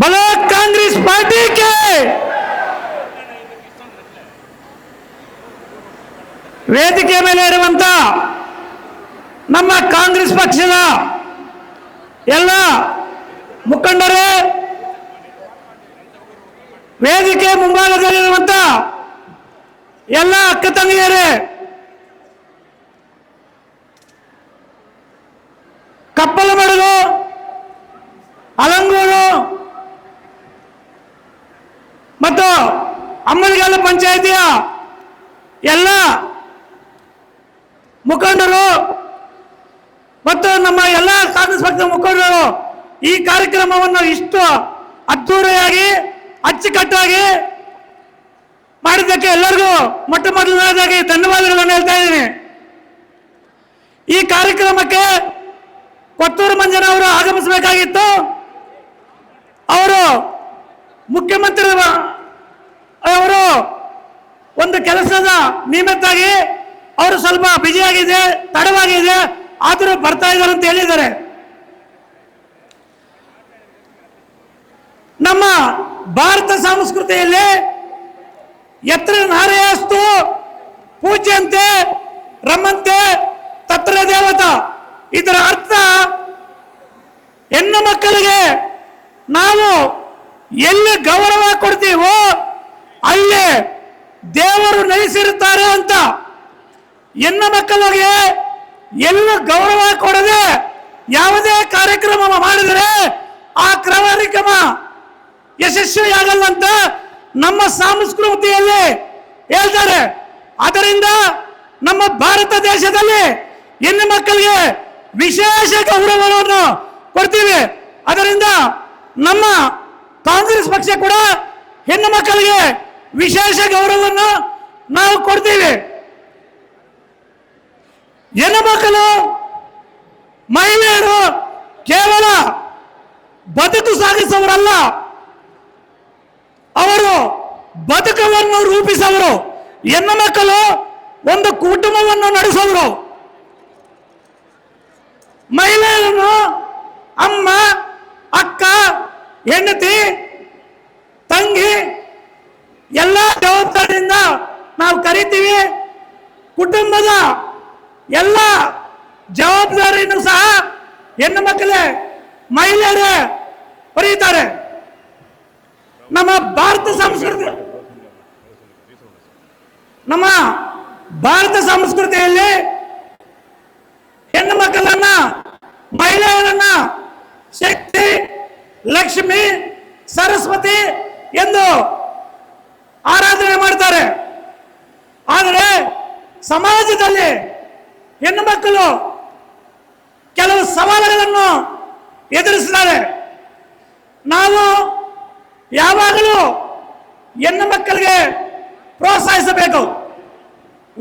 ಬಲ Congress party K ವೇದಿಕೆ ಮೇಲೆ ಇರುವಂತ ನಮ್ಮ ಕಾಂಗ್ರೆಸ್ ಪಕ್ಷದ ಎಲ್ಲ ಮುಖಂಡರೇ, ವೇದಿಕೆ ಮುಂಭಾಗದಲ್ಲಿರುವಂತ ಎಲ್ಲ ಅಕ್ಕ ತಂಗಿಯರೇ ಕಪ್ಪಲಮಡುಗು ಎಲ್ಲ ಮುಖಂಡರು ಮತ್ತು ನಮ್ಮ ಎಲ್ಲ ಕಾಂಗ್ರೆಸ್ ಪಕ್ಷದ ಮುಖಂಡರು ಈ ಕಾರ್ಯಕ್ರಮವನ್ನು ಇಷ್ಟು ಅದ್ದೂರಿಯಾಗಿ, ಅಚ್ಚುಕಟ್ಟಾಗಿ ಮಾಡಿದ್ದಕ್ಕೆ ಎಲ್ಲರಿಗೂ ಮೊಟ್ಟ ಮೊದಲನೇದಾಗಿ ಧನ್ಯವಾದಗಳನ್ನು ಹೇಳ್ತಾ ಇದ್ದೀನಿ. ಈ ಕಾರ್ಯಕ್ರಮಕ್ಕೆ ಕೊತ್ತೂರು ಮಂಜನ ಅವರು ಆಗಮಿಸಬೇಕಾಗಿತ್ತು. ಅವರು ಮುಖ್ಯಮಂತ್ರಿ ಅವರು ಒಂದು ಕೆಲಸದ ನಿಮಿತ್ತಾಗಿ ಅವರು ಸ್ವಲ್ಪ ಬ್ಯುಸಿಯಾಗಿದೆ ತಡವಾಗಿದೆ, ಆದರೂ ಬರ್ತಾ ಇದ್ದಾರೆ ಅಂತ ಹೇಳಿದ್ದಾರೆ. ನಮ್ಮ ಭಾರತ ಸಂಸ್ಕೃತಿಯಲ್ಲಿ ಎತ್ತರ ನಾರೆಯಸ್ತು ಪೂಜ್ಯಂತೆ ರಮಂತೆ, ತತ್ರ ದೇವತ. ಇದರ ಅರ್ಥ ಹೆಣ್ಣು ಮಕ್ಕಳಿಗೆ ನಾವು ಎಲ್ಲಿ ಗೌರವ ಕೊಡ್ತೀವೋ ಅಲ್ಲಿ ದೇವರು ನೆಲೆಸಿರುತ್ತಾರೆ ಅಂತ ಹೆಣ್ಣು ಮಕ್ಕಳಿಗೆ ಎಲ್ಲ ಗೌರವ ಕೊಡದೆ ಯಾವುದೇ ಕಾರ್ಯಕ್ರಮ ಮಾಡಿದರೆ ಆ ಕಾರ್ಯಕ್ರಮ ಯಶಸ್ವಿಯಾಗಲ್ಲ ಅಂತ ನಮ್ಮ ಸಂಸ್ಕೃತಿಯಲ್ಲಿ ಹೇಳ್ತಾರೆ. ಅದರಿಂದ ನಮ್ಮ ಭಾರತ ದೇಶದಲ್ಲಿ ಹೆಣ್ಣು ಮಕ್ಕಳಿಗೆ ವಿಶೇಷ ಗೌರವವನ್ನು ಕೊಡ್ತೀವಿ. ಅದರಿಂದ ನಮ್ಮ ಕಾಂಗ್ರೆಸ್ ಪಕ್ಷ ಕೂಡ ಹೆಣ್ಣು ಮಕ್ಕಳಿಗೆ ವಿಶೇಷ ಗೌರವವನ್ನು ನಾವು ಕೊಡ್ತೀವಿ. ಹೆಣ್ಣು ಮಕ್ಕಳು ಮಹಿಳೆಯರು ಕೇವಲ ಬದುಕು ಸಾಗಿಸೋರಲ್ಲ ಅವರು ಬದುಕವನ್ನು ರೂಪಿಸವರು. ಹೆಣ್ಣು ಮಕ್ಕಳು ಒಂದು ಕುಟುಂಬವನ್ನು ನಡೆಸೋರು. ಮಹಿಳೆಯರನ್ನು ಅಮ್ಮ, ಅಕ್ಕ, ಹೆಂಡತಿ, ತಂಗಿ ಎಲ್ಲ ಜವಾಬ್ದಾರಿಯಿಂದ ನಾವು ಕರಿತೀವಿ. ಕುಟುಂಬದ ಎಲ್ಲ ಜವಾಬ್ದಾರಿಯನ್ನು ಸಹ ಹೆಣ್ಣು ಮಕ್ಕಳೇ, ಮಹಿಳೆಯರೇ ಹೊರೀತಾರೆ ನಮ್ಮ ಭಾರತ ಸಂಸ್ಕೃತಿ, ನಮ್ಮ ಭಾರತ ಸಂಸ್ಕೃತಿಯಲ್ಲಿ ಹೆಣ್ಣು ಮಕ್ಕಳನ್ನ, ಮಹಿಳೆಯರನ್ನ ಶಕ್ತಿ, ಲಕ್ಷ್ಮಿ, ಸರಸ್ವತಿ ಎಂದು ಆರಾಧನೆ ಮಾಡ್ತಾರೆ. ಆದರೆ ಸಮಾಜದಲ್ಲಿ ಹೆಣ್ಣು ಮಕ್ಕಳು ಕೆಲವು ಸವಾಲುಗಳನ್ನು ಎದುರಿಸಿದ್ದಾರೆ. ನಾವು ಯಾವಾಗಲೂ ಹೆಣ್ಣು ಮಕ್ಕಳಿಗೆ ಪ್ರೋತ್ಸಾಹಿಸಬೇಕು.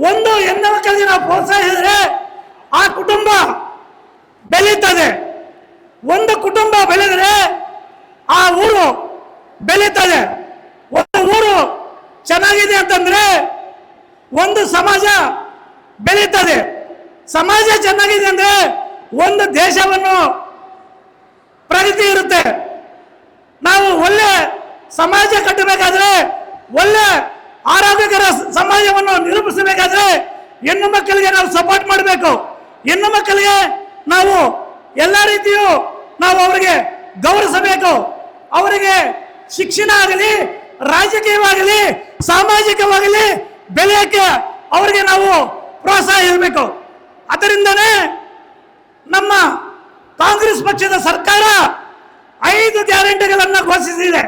ಒಂದು ಹೆಣ್ಣು ಮಕ್ಕಳಿಗೆ ನಾವು ಪ್ರೋತ್ಸಾಹಿಸಿದ್ರೆ ಆ ಕುಟುಂಬ ಬೆಳೀತದೆ. ಒಂದು ಕುಟುಂಬ ಬೆಳೆದರೆ ಆ ಊರು ಬೆಳೀತದೆ. ಚೆನ್ನಾಗಿದೆ ಅಂತಂದ್ರೆ ಒಂದು ಸಮಾಜ ಬೆಳೀತದೆ. ಸಮಾಜ ಚೆನ್ನಾಗಿದೆ ಅಂದ್ರೆ ಒಂದು ದೇಶವನ್ನು ಪ್ರಗತಿ ಇರುತ್ತೆ. ನಾವು ಒಳ್ಳೆ ಸಮಾಜ ಕಟ್ಟಬೇಕಾದ್ರೆ, ಒಳ್ಳೆ ಆರೋಗ್ಯಕರ ಸಮಾಜವನ್ನು ನಿರೂಪಿಸಬೇಕಾದ್ರೆ ಹೆಣ್ಣು ಮಕ್ಕಳಿಗೆ ನಾವು ಸಪೋರ್ಟ್ ಮಾಡಬೇಕು. ಹೆಣ್ಣು ಮಕ್ಕಳಿಗೆ ನಾವು ಎಲ್ಲ ರೀತಿಯೂ ನಾವು ಅವರಿಗೆ ಗೌರವಿಸಬೇಕು. ಅವರಿಗೆ ಶಿಕ್ಷಣ ಆಗಲಿ, ರಾಜಕೀಯವಾಗಲಿ ಸಾಮಾಜಿಕವಾಗಲಿ, ಬೆಳೆಯಕ್ಕೆ ಅವರಿಗೆ ನಾವು ಪ್ರೋತ್ಸಾಹ ಇರಬೇಕು. ಅದರಿಂದನೇ ನಮ್ಮ ಕಾಂಗ್ರೆಸ್ ಪಕ್ಷದ ಸರ್ಕಾರ ಐದು ಗ್ಯಾರಂಟಿಗಳನ್ನು ಘೋಷಿಸಿದೆ.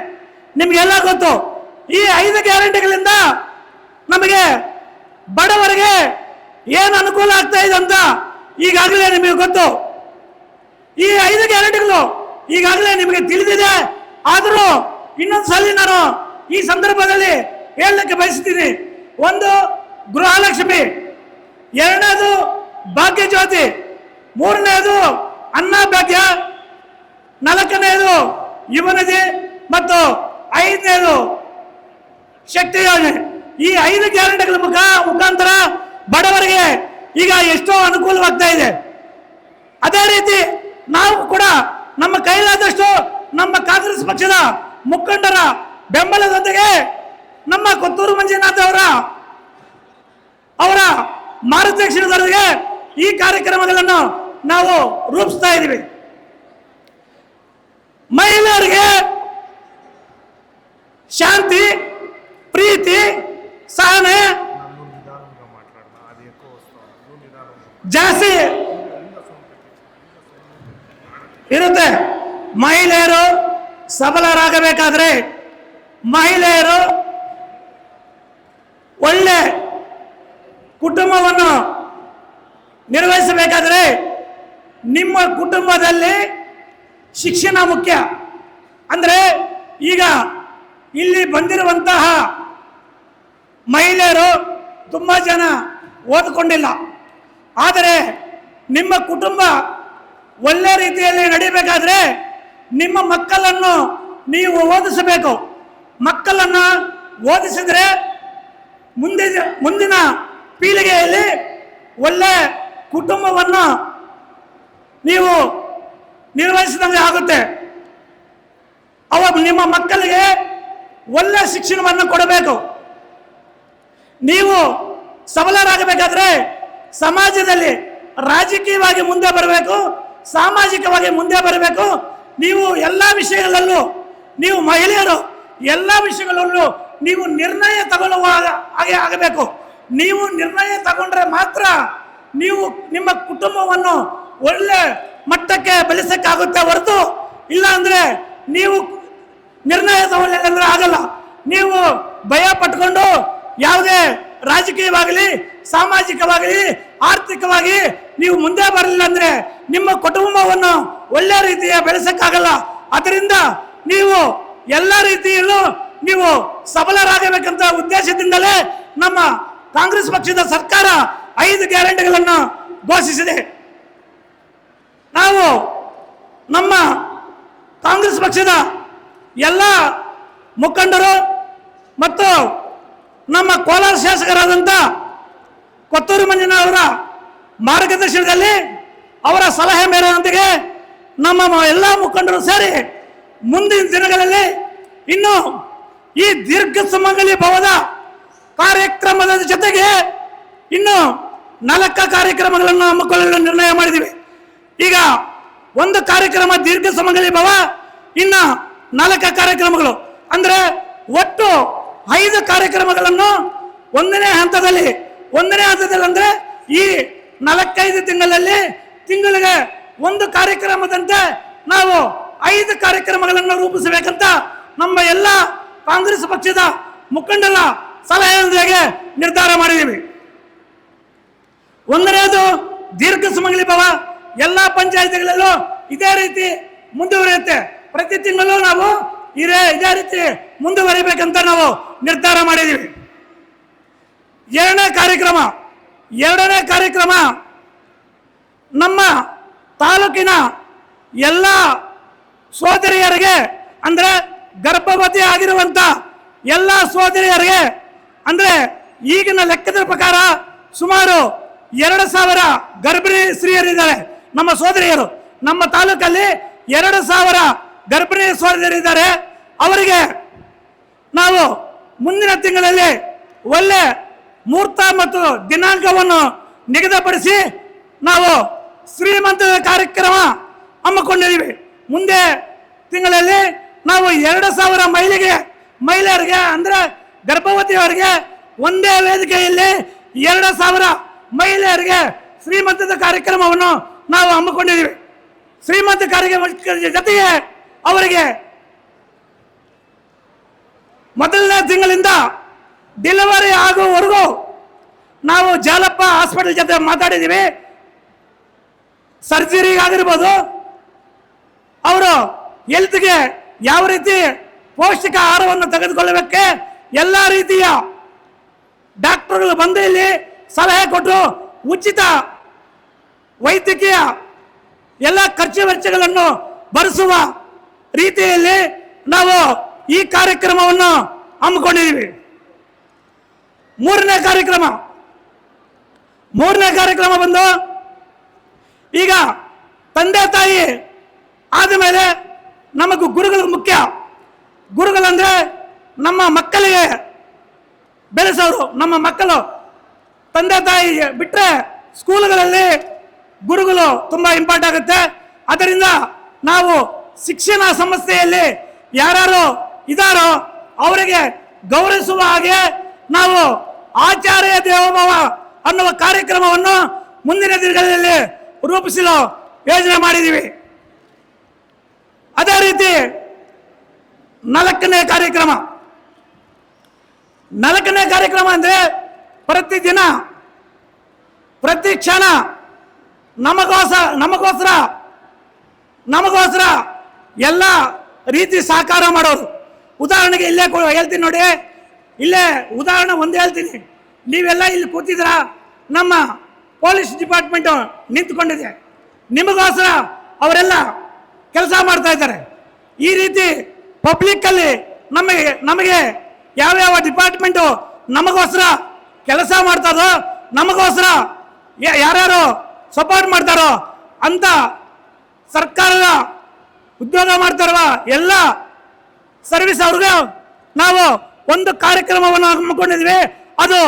ನಿಮಗೆಲ್ಲ ಗೊತ್ತು, ಈ ಐದು ಗ್ಯಾರಂಟಿಗಳಿಂದ ನಮಗೆ ಬಡವರಿಗೆ ಏನು ಅನುಕೂಲ ಆಗ್ತಾ ಇದೆ ಅಂತ ಈಗಾಗಲೇ ನಿಮಗೆ ಗೊತ್ತು. ಈ ಐದು ಗ್ಯಾರಂಟಿಗಳು ಈಗಾಗಲೇ ನಿಮಗೆ ತಿಳಿದಿದೆ. ಆದರೂ ಇನ್ನೊಂದು ಸಲ ನಾನು ಈ ಸಂದರ್ಭದಲ್ಲಿ ಹೇಳಲಿಕ್ಕೆ ಬಯಸ್ತೀನಿ ಒಂದು, ಗೃಹಲಕ್ಷ್ಮಿ. ಎರಡನೇದು, ಭಾಗ್ಯಜ್ಯೋತಿ. ಮೂರನೇದು ಅನ್ನಭಾಗ್ಯ ನಾಲ್ಕನೇದು, ಯುವನಿಧಿ. ಮತ್ತು ಐದನೇದು, ಶಕ್ತಿ ಯೋಜನೆ. ಈ ಐದು ಗ್ಯಾರಂಟಿಗಳ ಮುಖ, ಮುಖಾಂತರ ಬಡವರಿಗೆ ಈಗ ಎಷ್ಟೋ ಅನುಕೂಲವಾಗ್ತಾ ಇದೆ. ಅದೇ ರೀತಿ ನಾವು ಕೂಡ ನಮ್ಮ ಕೈಲಾದಷ್ಟು ನಮ್ಮ ಕಾಂಗ್ರೆಸ್ ಪಕ್ಷದ ಮುಖಂಡರ ಬೆಂಬಲದೊಂದಿಗೆ ನಮ್ಮ ಕೊತ್ತೂರು ಮಂಜುನಾಥ್ ಅವರ ಅವರ ಮಾರ್ಗದರ್ಶನದೊಳಗೆ ಈ ಕಾರ್ಯಕ್ರಮಗಳನ್ನು ನಾವು ರೂಪಿಸ್ತಾ ಇದ್ದೀವಿ. ಮಹಿಳೆಯರಿಗೆ ಶಾಂತಿ, ಪ್ರೀತಿ, ಸಹನೆ ಜಾಸ್ತಿ ಇರುತ್ತೆ. ಮಹಿಳೆಯರು ಸಬಲರಾಗಬೇಕಾದ್ರೆ ಮಹಿಳೆಯರು ಒಳ್ಳೆ ಕುಟುಂಬವನ್ನು ನಿರ್ವಹಿಸಬೇಕಾದರೆ ನಿಮ್ಮ ಕುಟುಂಬದಲ್ಲಿ ಶಿಕ್ಷಣ ಮುಖ್ಯ. ಅಂದರೆ ಈಗ ಇಲ್ಲಿ ಬಂದಿರುವಂತಹ ಮಹಿಳೆಯರು ತುಂಬ ಜನ ಓದಿಕೊಂಡಿಲ್ಲ. ಆದರೆ ನಿಮ್ಮ ಕುಟುಂಬ ಒಳ್ಳೆ ರೀತಿಯಲ್ಲಿ ನಡೀಬೇಕಾದರೆ ನಿಮ್ಮ ಮಕ್ಕಳನ್ನು ನೀವು ಓದಿಸಬೇಕು. ಮಕ್ಕಳನ್ನು ಓದಿಸಿದ್ರೆ ಮುಂದಿನ ಮುಂದಿನ ಪೀಳಿಗೆಯಲ್ಲಿ ಒಳ್ಳೆ ಕುಟುಂಬವನ್ನು ನೀವು ನಿರ್ವಹಿಸಿದಂಗೆ ಆಗುತ್ತೆ. ಅವ ನಿಮ್ಮ ಮಕ್ಕಳಿಗೆ ಒಳ್ಳೆ ಶಿಕ್ಷಣವನ್ನು ಕೊಡಬೇಕು. ನೀವು ಸಬಲರಾಗಬೇಕಾದ್ರೆ ಸಮಾಜದಲ್ಲಿ ರಾಜಕೀಯವಾಗಿ ಮುಂದೆ ಬರಬೇಕು, ಸಾಮಾಜಿಕವಾಗಿ ಮುಂದೆ ಬರಬೇಕು. ನೀವು ಎಲ್ಲ ವಿಷಯಗಳಲ್ಲೂ, ನೀವು ಮಹಿಳೆಯರು ಎಲ್ಲ ವಿಷಯಗಳಲ್ಲೂ ನೀವು ನಿರ್ಣಯ ತಗೊಳ್ಳುವಾಗ ಹಾಗೆ ಆಗಬೇಕು. ನೀವು ನಿರ್ಣಯ ತಗೊಂಡ್ರೆ ಮಾತ್ರ ನೀವು ನಿಮ್ಮ ಕುಟುಂಬವನ್ನು ಒಳ್ಳೆ ಮಟ್ಟಕ್ಕೆ ಬೆಳೆಸಕ್ಕಾಗುತ್ತೆ ಹೊರತು ಇಲ್ಲ ಅಂದ್ರೆ ನೀವು ನಿರ್ಣಯ ತಗೊಳ್ಳಿಲ್ಲ ಅಂದ್ರೆ ಆಗಲ್ಲ. ನೀವು ಭಯ ಪಟ್ಕೊಂಡು ಯಾವುದೇ ರಾಜಕೀಯವಾಗಲಿ, ಸಾಮಾಜಿಕವಾಗಲಿ, ಆರ್ಥಿಕವಾಗಿ ನೀವು ಮುಂದೆ ಬರಲಿಲ್ಲ ಅಂದ್ರೆ ನಿಮ್ಮ ಕುಟುಂಬವನ್ನು ಒಳ್ಳೆ ರೀತಿಯ ಬೆಳೆಸಕ್ಕಾಗಲ್ಲ. ಅದರಿಂದ ನೀವು ಎಲ್ಲ ರೀತಿಯಲ್ಲೂ ನೀವು ಸಬಲರಾಗಬೇಕಂತ ಉದ್ದೇಶದಿಂದಲೇ ನಮ್ಮ ಕಾಂಗ್ರೆಸ್ ಪಕ್ಷದ ಸರ್ಕಾರ ಐದು ಗ್ಯಾರಂಟಿಗಳನ್ನು ಘೋಷಿಸಿದೆ. ನಾವು ನಮ್ಮ ಕಾಂಗ್ರೆಸ್ ಪಕ್ಷದ ಎಲ್ಲ ಮುಖಂಡರು ಮತ್ತು ನಮ್ಮ ಕೋಲಾರ ಶಾಸಕರಾದಂಥ ಕೊತ್ತೂರು ಮಂಜುನಾ ಅವರ ಮಾರ್ಗದರ್ಶನದಲ್ಲಿ ಅವರ ಸಲಹೆ ಮೇರೆಯೊಂದಿಗೆ ನಮ್ಮ ಎಲ್ಲ ಮುಖಂಡರು ಸೇರಿ ಮುಂದಿನ ದಿನಗಳಲ್ಲಿ ಇನ್ನು ಈ ದೀರ್ಘ ಸುಮಂಗಲಿ ಭವದ ಕಾರ್ಯಕ್ರಮದ ಜೊತೆಗೆ ಇನ್ನು ನಾಲ್ಕ ಕಾರ್ಯಕ್ರಮಗಳನ್ನು ಹಮ್ಮಿಕೊಳ್ಳಲು ನಿರ್ಣಯ ಮಾಡಿದ್ದೀವಿ. ಈಗ ಒಂದು ಕಾರ್ಯಕ್ರಮ ದೀರ್ಘ ಸುಮಂಗಲಿ ಭವ, ಇನ್ನು ನಾಲ್ಕು ಕಾರ್ಯಕ್ರಮಗಳು. ಅಂದ್ರೆ ಒಟ್ಟು ಐದು ಕಾರ್ಯಕ್ರಮಗಳನ್ನು ಒಂದನೇ ಹಂತದಲ್ಲಿ ಒಂದನೇ ಹಂತದಲ್ಲಿ ಅಂದ್ರೆ ಈ ನಾಲ್ಕೈದು ತಿಂಗಳಲ್ಲಿ ತಿಂಗಳಿಗೆ ಒಂದು ಕಾರ್ಯಕ್ರಮದಂತೆ ನಾವು ಐದು ಕಾರ್ಯಕ್ರಮಗಳನ್ನು ರೂಪಿಸಬೇಕಂತ ನಮ್ಮ ಎಲ್ಲ ಕಾಂಗ್ರೆಸ್ ಪಕ್ಷದ ಮುಖಂಡರ ಸಲಹೆಯೊಂದಿಗೆ ನಿರ್ಧಾರ ಮಾಡಿದ್ದೀವಿ. ಒಂದನೇದು ದೀರ್ಘ ಸುಮಂಗಲಿ ಭವ. ಎಲ್ಲ ಪಂಚಾಯತಿಗಳಲ್ಲೂ ಇದೇ ರೀತಿ ಮುಂದುವರಿಯುತ್ತೆ. ಪ್ರತಿ ತಿಂಗಳು ನಾವು ಇದೇ ಇದೇ ರೀತಿ ಮುಂದುವರಿಬೇಕಂತ ನಾವು ನಿರ್ಧಾರ ಮಾಡಿದ್ದೀವಿ. ಎರಡನೇ ಕಾರ್ಯಕ್ರಮ ಎರಡನೇ ಕಾರ್ಯಕ್ರಮ ನಮ್ಮ ತಾಲೂಕಿನ ಎಲ್ಲ ಸೋದರಿಯರಿಗೆ ಅಂದ್ರೆ ಗರ್ಭವತಿ ಆಗಿರುವಂತ ಎಲ್ಲ ಸೋದರಿಯರಿಗೆ, ಅಂದ್ರೆ ಈಗಿನ ಲೆಕ್ಕದ ಪ್ರಕಾರ ಸುಮಾರು ಎರಡು ಸಾವಿರ ಗರ್ಭಿಣಿ ಸ್ತ್ರೀಯರಿದ್ದಾರೆ. ನಮ್ಮ ಸೋದರಿಯರು, ನಮ್ಮ ತಾಲೂಕಲ್ಲಿ ಎರಡು ಸಾವಿರ ಗರ್ಭಿಣಿ ಸೋದರಿಯರಿದ್ದಾರೆ. ಅವರಿಗೆ ನಾವು ಮುಂದಿನ ತಿಂಗಳಲ್ಲಿ ಒಳ್ಳೆ ಮುಹೂರ್ತ ಮತ್ತು ದಿನಾಂಕವನ್ನು ನಿಗದಿಪಡಿಸಿ ನಾವು ಶ್ರೀಮಂತದ ಕಾರ್ಯಕ್ರಮ ಹಮ್ಮಿಕೊಂಡಿದ್ದೀವಿ. ಮುಂದೆ ತಿಂಗಳಲ್ಲಿ ನಾವು ಎರಡು ಸಾವಿರ ಮಹಿಳೆಗೆ ಮಹಿಳೆಯರಿಗೆ ಅಂದ್ರೆ ಗರ್ಭವತಿಯವರಿಗೆ ಒಂದೇ ವೇದಿಕೆಯಲ್ಲಿ ಎರಡು ಸಾವಿರ ಮಹಿಳೆಯರಿಗೆ ಶ್ರೀಮಂತದ ಕಾರ್ಯಕ್ರಮವನ್ನು ನಾವು ಹಮ್ಮಿಕೊಂಡಿದ್ದೀವಿ. ಶ್ರೀಮಂತ ಕಾರ್ಯಕ್ರಮ ಜೊತೆಗೆ ಅವರಿಗೆ ಮೊದಲನೇ ತಿಂಗಳಿಂದ ಡೆಲಿವರಿ ಆಗುವವರೆಗೂ ನಾವು ಜಾಲಪ್ಪ ಹಾಸ್ಪಿಟಲ್ ಜೊತೆ ಮಾತಾಡಿದ್ದೀವಿ. ಸರ್ಜರಿಗಾಗಿರ್ಬೋದು ಅವರು ಹೆಲ್ತ್ಗೆ ಯಾವ ರೀತಿ ಪೌಷ್ಟಿಕ ಆಹಾರವನ್ನು ತೆಗೆದುಕೊಳ್ಳಬೇಕೆ? ಎಲ್ಲ ರೀತಿಯ ಡಾಕ್ಟರ್ಗಳು ಬಂದು ಇಲ್ಲಿ ಸಲಹೆ ಕೊಟ್ಟು ಉಚಿತ ವೈದ್ಯಕೀಯ ಎಲ್ಲ ಖರ್ಚು ವೆಚ್ಚಗಳನ್ನು ಭರಿಸುವ ರೀತಿಯಲ್ಲಿ ನಾವು ಈ ಕಾರ್ಯಕ್ರಮವನ್ನು ಹಮ್ಮಿಕೊಂಡಿದ್ದೀವಿ. ಮೂರನೇ ಕಾರ್ಯಕ್ರಮ. ಮೂರನೇ ಕಾರ್ಯಕ್ರಮ ಬಂದು ಈಗ ತಂದೆ ತಾಯಿ ಆದಮೇಲೆ ನಮಗೂ ಗುರುಗಳು ಮುಖ್ಯ. ಗುರುಗಳಂದರೆ ನಮ್ಮ ಮಕ್ಕಳಿಗೆ ಬೆಳೆಸೋರು, ನಮ್ಮ ಮಕ್ಕಳು. ತಂದೆ ತಾಯಿ ಬಿಟ್ಟರೆ ಸ್ಕೂಲ್ಗಳಲ್ಲಿ ಗುರುಗಳು ತುಂಬ ಇಂಪಾರ್ಟ್ ಆಗುತ್ತೆ. ಅದರಿಂದ ನಾವು ಶಿಕ್ಷಣ ಸಂಸ್ಥೆಯಲ್ಲಿ ಯಾರು ಇದ್ದಾರೋ ಅವರಿಗೆ ಗೌರವಿಸುವ ಹಾಗೆ ನಾವು ಆಚಾರ್ಯ ದೇವೋಭವ ಅನ್ನುವ ಕಾರ್ಯಕ್ರಮವನ್ನು ಮುಂದಿನ ದಿನಗಳಲ್ಲಿ ರೂಪಿಸಲು ಯೋಜನೆ ಮಾಡಿದ್ದೀವಿ. ಅದೇ ರೀತಿ ನಾಲ್ಕನೇ ಕಾರ್ಯಕ್ರಮ. ನಾಲ್ಕನೇ ಕಾರ್ಯಕ್ರಮ ಅಂದರೆ ಪ್ರತಿದಿನ, ಪ್ರತಿ ಕ್ಷಣ ನಮಗೋಸ್ಕರ ನಮಗೋಸ್ಕರ ನಮಗೋಸ್ಕರ ಎಲ್ಲ ರೀತಿ ಸಹಕಾರ ಮಾಡೋರು. ಉದಾಹರಣೆಗೆ ಇಲ್ಲೇ ಹೇಳ್ತೀನಿ ನೋಡಿ, ಇಲ್ಲೇ ಉದಾಹರಣೆ ಒಂದು ಹೇಳ್ತೀನಿ. ನೀವೆಲ್ಲ ಇಲ್ಲಿ ಕೂತಿದ್ರ ನಮ್ಮ ಪೊಲೀಸ್ ಡಿಪಾರ್ಟ್ಮೆಂಟು ನಿಂತ್ಕೊಂಡಿದೆ. ನಿಮಗೋಸ್ಕರ ಅವರೆಲ್ಲ ಕೆಲಸ ಮಾಡ್ತಾ ಇದ್ದಾರೆ. ಈ ರೀತಿ ಪಬ್ಲಿಕ್ಕಲ್ಲಿ ನಮಗೆ ನಮಗೆ ಯಾವ್ಯಾವ ಡಿಪಾರ್ಟ್ಮೆಂಟು ನಮಗೋಸ್ಕರ ಕೆಲಸ ಮಾಡ್ತಾರೋ, ನಮಗೋಸ್ಕರ ಯಾರ್ಯಾರು ಸಪೋರ್ಟ್ ಮಾಡ್ತಾರೋ ಅಂತ ಸರ್ಕಾರದ ಉದ್ಯೋಗ ಮಾಡ್ತಾರವ ಎಲ್ಲ ಸರ್ವಿಸ್ ಅವ್ರಿಗೆ ನಾವು ಒಂದು ಕಾರ್ಯಕ್ರಮವನ್ನು ಹಮ್ಮಿಕೊಂಡಿದ್ವಿ. ಅದು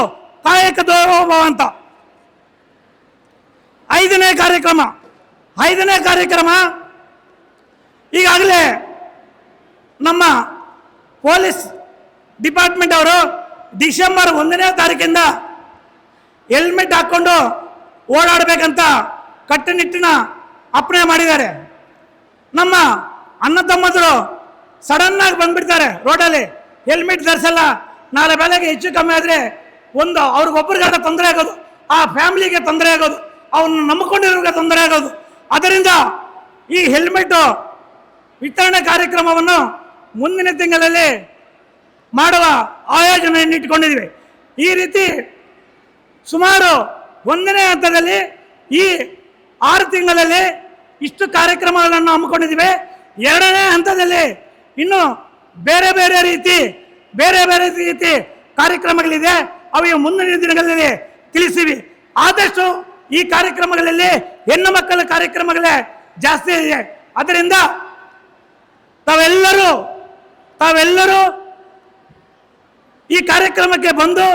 ಕಾಯಕ ದೇವೋಭವ ಅಂತ. ಐದನೇ ಕಾರ್ಯಕ್ರಮ ಐದನೇ ಕಾರ್ಯಕ್ರಮ ಈಗಾಗಲೇ ನಮ್ಮ ಪೊಲೀಸ್ ಡಿಪಾರ್ಟ್ಮೆಂಟ್ ಅವರು ಡಿಸೆಂಬರ್ ಒಂದನೇ ತಾರೀಕಿಂದ ಹೆಲ್ಮೆಟ್ ಹಾಕ್ಕೊಂಡು ಓಡಾಡಬೇಕಂತ ಕಟ್ಟುನಿಟ್ಟಿನ ಅಪ್ಪಣೆ ಮಾಡಿದ್ದಾರೆ. ನಮ್ಮ ಅಣ್ಣ ತಮ್ಮದರು ಸಡನ್ನಾಗಿ ಬಂದ್ಬಿಡ್ತಾರೆ ರೋಡಲ್ಲಿ. ಹೆಲ್ಮೆಟ್ ಧರಿಸಲ್ಲ, ನಾಳೆ ಬೆಳಗ್ಗೆ ಹೆಚ್ಚು ಕಮ್ಮಿ ಆದರೆ ಒಂದು ಅವ್ರಿಗೊಬ್ಬರಿಗಾದ ತೊಂದರೆ ಆಗೋದು, ಆ ಫ್ಯಾಮಿಲಿಗೆ ತೊಂದರೆ ಆಗೋದು ಅವನ್ನ ನಂಬಿಕೊಂಡಿರೋರಿಗೆ ತೊಂದರೆ ಆಗೋದು. ಅದರಿಂದ ಈ ಹೆಲ್ಮೆಟ್ ವಿತರಣೆ ಕಾರ್ಯಕ್ರಮವನ್ನು ಮುಂದಿನ ತಿಂಗಳಲ್ಲಿ ಮಾಡುವ ಆಯೋಜನೆಯನ್ನು ಇಟ್ಟುಕೊಂಡಿದ್ದೀವಿ ಈ ರೀತಿ ಸುಮಾರು ಒಂದನೇ ಹಂತದಲ್ಲಿ ಈ ಆರು ತಿಂಗಳಲ್ಲಿ ಇಷ್ಟು ಕಾರ್ಯಕ್ರಮಗಳನ್ನು ಹಮ್ಮಿಕೊಂಡಿದ್ದೀವಿ. ಎರಡನೇ ಹಂತದಲ್ಲಿ ಇನ್ನು ಬೇರೆ ಬೇರೆ ರೀತಿ, ಬೇರೆ ಬೇರೆ ರೀತಿ ಕಾರ್ಯಕ್ರಮಗಳಿದೆ. ಅವು ಮುಂದಿನ ದಿನಗಳಲ್ಲಿ ತಿಳಿಸಿವಿ. ಆದಷ್ಟು ಈ ಕಾರ್ಯಕ್ರಮಗಳಲ್ಲಿ ಹೆಣ್ಣು ಮಕ್ಕಳ ಕಾರ್ಯಕ್ರಮಗಳೇ ಜಾಸ್ತಿ ಇದೆ. ಅದರಿಂದ ತಾವೆಲ್ಲರೂ ತಾವೆಲ್ಲರೂ ಈ ಕಾರ್ಯಕ್ರಮಕ್ಕೆ ಬಂದು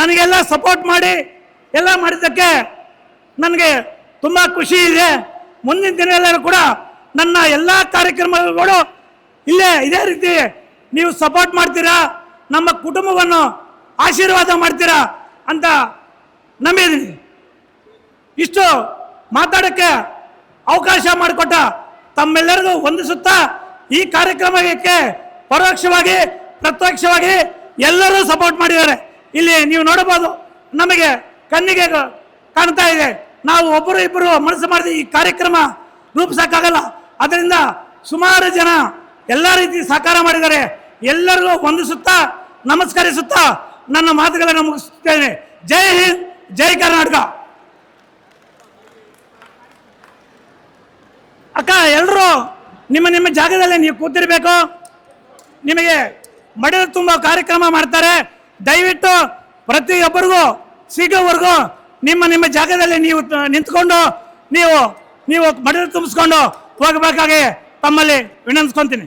ನನಗೆಲ್ಲ ಸಪೋರ್ಟ್ ಮಾಡಿ, ಎಲ್ಲ ಮಾಡಿದ್ದಕ್ಕೆ ನನಗೆ ತುಂಬ ಖುಷಿ ಇದೆ. ಮುಂದಿನ ದಿನಗಳಲ್ಲೂ ಕೂಡ ನನ್ನ ಎಲ್ಲ ಕಾರ್ಯಕ್ರಮಗಳು ಇಲ್ಲೇ, ಇದೇ ರೀತಿ ನೀವು ಸಪೋರ್ಟ್ ಮಾಡ್ತೀರಾ, ನಮ್ಮ ಕುಟುಂಬವನ್ನು ಆಶೀರ್ವಾದ ಮಾಡ್ತೀರಾ ಅಂತ ನಂಬಿದ್ದೀನಿ. ಇಷ್ಟು ಮಾತಾಡೋಕ್ಕೆ ಅವಕಾಶ ಮಾಡಿಕೊಟ್ಟ ತಮ್ಮೆಲ್ಲರಿಗೂ ವಂದಿಸುತ್ತಾ ಈ ಕಾರ್ಯಕ್ರಮಕ್ಕೆ ಪರೋಕ್ಷವಾಗಿ, ಪ್ರತ್ಯಕ್ಷವಾಗಿ ಎಲ್ಲರೂ ಸಪೋರ್ಟ್ ಮಾಡಿದ್ದಾರೆ. ಇಲ್ಲಿ ನೀವು ನೋಡಬಹುದು, ನಮಗೆ ಕಣ್ಣಿಗೆ ಕಾಣ್ತಾ ಇದೆ. ನಾವು ಒಬ್ಬರು ಇಬ್ಬರು ಮನಸ್ಸು ಮಾಡಿದ ಈ ಕಾರ್ಯಕ್ರಮ ರೂಪಿಸೋಕ್ಕಾಗಲ್ಲ. ಅದರಿಂದ ಸುಮಾರು ಜನ ಎಲ್ಲ ರೀತಿ ಸಹಕಾರ ಮಾಡಿದ್ದಾರೆ. ಎಲ್ಲರಿಗೂ ವಂದಿಸುತ್ತಾ, ನಮಸ್ಕರಿಸುತ್ತಾ ನನ್ನ ಮಾತುಗಳನ್ನು ಮುಗಿಸುತ್ತೇನೆ. ಜೈ ಹಿಂದ್, ಜೈ ಕರ್ನಾಟಕ. ಅಕ್ಕ ಎಲ್ಲರೂ ನಿಮ್ಮ ನಿಮ್ಮ ಜಾಗದಲ್ಲಿ ನೀವು ಕೂತಿರ್ಬೇಕು. ನಿಮಗೆ ಮಡಿಲು ತುಂಬ ಕಾರ್ಯಕ್ರಮ ಮಾಡ್ತಾರೆ. ದಯವಿಟ್ಟು ಪ್ರತಿಯೊಬ್ಬರಿಗೂ, ಸಿಗೋವರೆಗೂ ನಿಮ್ಮ ನಿಮ್ಮ ಜಾಗದಲ್ಲಿ ನೀವು ನಿಂತ್ಕೊಂಡು ನೀವು ನೀವು ಮಡಿಲು ತುಂಬಿಸ್ಕೊಂಡು ಹೋಗಬೇಕಾಗಿ ತಮ್ಮಲ್ಲಿ ವಿನಂತಿಸ್ಕೊಂತೀನಿ.